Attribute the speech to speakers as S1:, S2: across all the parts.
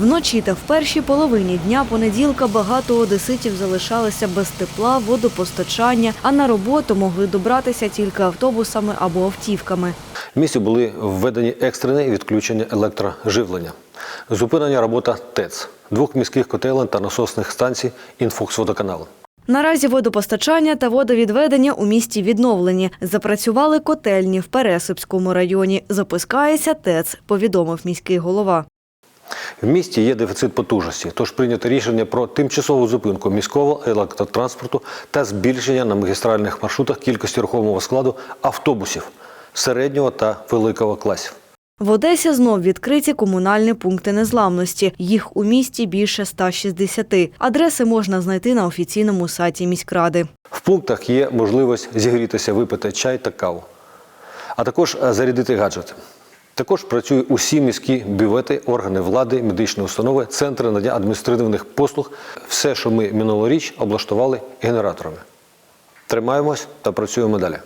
S1: Вночі та в першій половині дня понеділка багато одеситів залишалися без тепла, водопостачання, а на роботу могли добратися тільки автобусами або автівками.
S2: В місті були введені екстрені відключення електроживлення, зупинення робота ТЕЦ, двох міських котелень та насосних станцій «Інфоксводоканалу».
S1: Наразі водопостачання та водовідведення у місті відновлені. Запрацювали котельні в Пересипському районі. Запускається ТЕЦ, повідомив міський голова.
S2: В місті є дефіцит потужності, тож прийнято рішення про тимчасову зупинку міського електротранспорту та збільшення на магістральних маршрутах кількості рухомого складу автобусів середнього та великого класів.
S1: В Одесі знов відкриті комунальні пункти незламності. Їх у місті більше 160. Адреси можна знайти на офіційному сайті міськради.
S2: В пунктах є можливість зігрітися, випити чай та каву, а також зарядити гаджети. Також працюють усі міські бювети, органи влади, медичні установи, центри надання адміністративних послуг. Все, що ми минулоріч облаштували генераторами. Тримаємось та працюємо далі.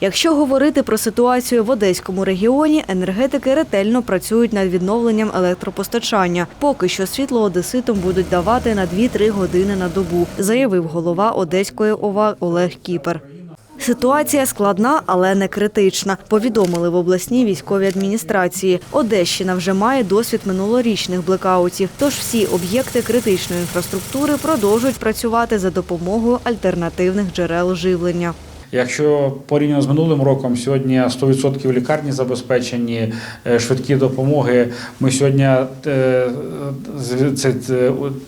S1: Якщо говорити про ситуацію в Одеському регіоні, енергетики ретельно працюють над відновленням електропостачання. Поки що світло одеситам будуть давати на 2-3 години на добу, заявив голова Одеської ОВА Олег Кіпер. Ситуація складна, але не критична. Повідомили в обласній військовій адміністрації. Одещина вже має досвід минулорічних блекаутів, тож всі об'єкти критичної інфраструктури продовжують працювати за допомогою альтернативних джерел живлення.
S3: Якщо порівняно з минулим роком, сьогодні 100% лікарні забезпечені, е, швидкі допомоги. Ми сьогодні е, це,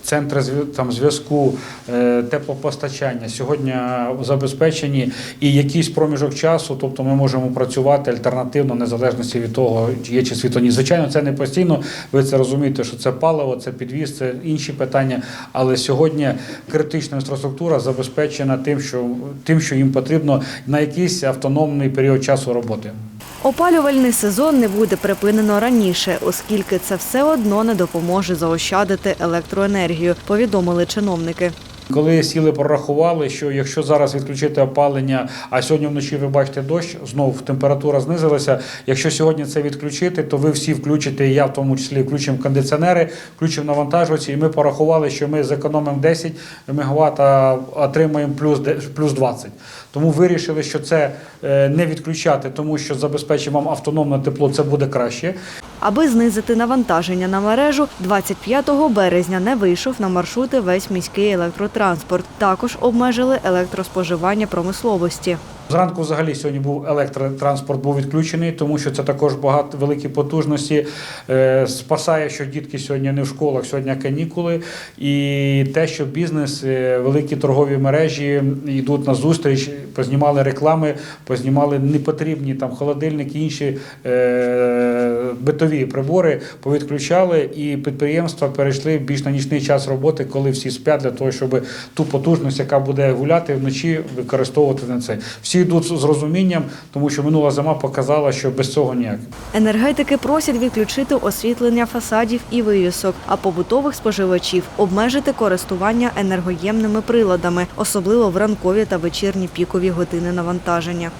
S3: центри там, зв'язку, е, теплопостачання сьогодні забезпечені і якийсь проміжок часу, тобто ми можемо працювати альтернативно, незалежності від того, чи є чи світло. Ні, звичайно, це не постійно. Ви це розумієте, що це паливо, це підвіз, це інші питання. Але сьогодні критична інфраструктура забезпечена тим, що тим, що їм потрібно на якийсь автономний період часу роботи.
S1: Опалювальний сезон не буде припинено раніше, оскільки це все одно не допоможе заощадити електроенергію, повідомили чиновники.
S3: Коли сіли, прорахували, що якщо зараз відключити опалення, а сьогодні вночі ви бачите дощ, знову температура знизилася. Якщо сьогодні це відключити, то ви всі включите, і я в тому числі включимо кондиціонери, включимо навантажувачі, і ми порахували, що ми зекономимо 10 МВт, а отримаємо плюс, плюс 20. Тому вирішили, що це е, не відключати, тому що забезпечимо вам автономне тепло, це буде краще.
S1: Аби знизити навантаження на мережу, 25 березня не вийшов на маршрути весь міський електротранспорт. Також обмежили електроспоживання промисловості.
S3: Зранку взагалі сьогодні був електротранспорт був відключений, тому що це також багато великі потужності. Е, спасає, що дітки сьогодні не в школах, сьогодні канікули. І те, що бізнес, е, великі торгові мережі йдуть на зустріч, познімали реклами, познімали непотрібні там холодильники, інші е, битові прибори, повідключали, і підприємства перейшли більш на нічний час роботи, коли всі сплять, для того, щоб ту потужність, яка буде гуляти вночі, використовувати на це. Всі йдуть з розумінням, тому що минула зима показала, що без цього ніяк.
S1: Енергетики просять відключити освітлення фасадів і вивісок, а побутових споживачів обмежити користування енергоємними приладами, особливо в ранкові та вечірні пікові години навантаження.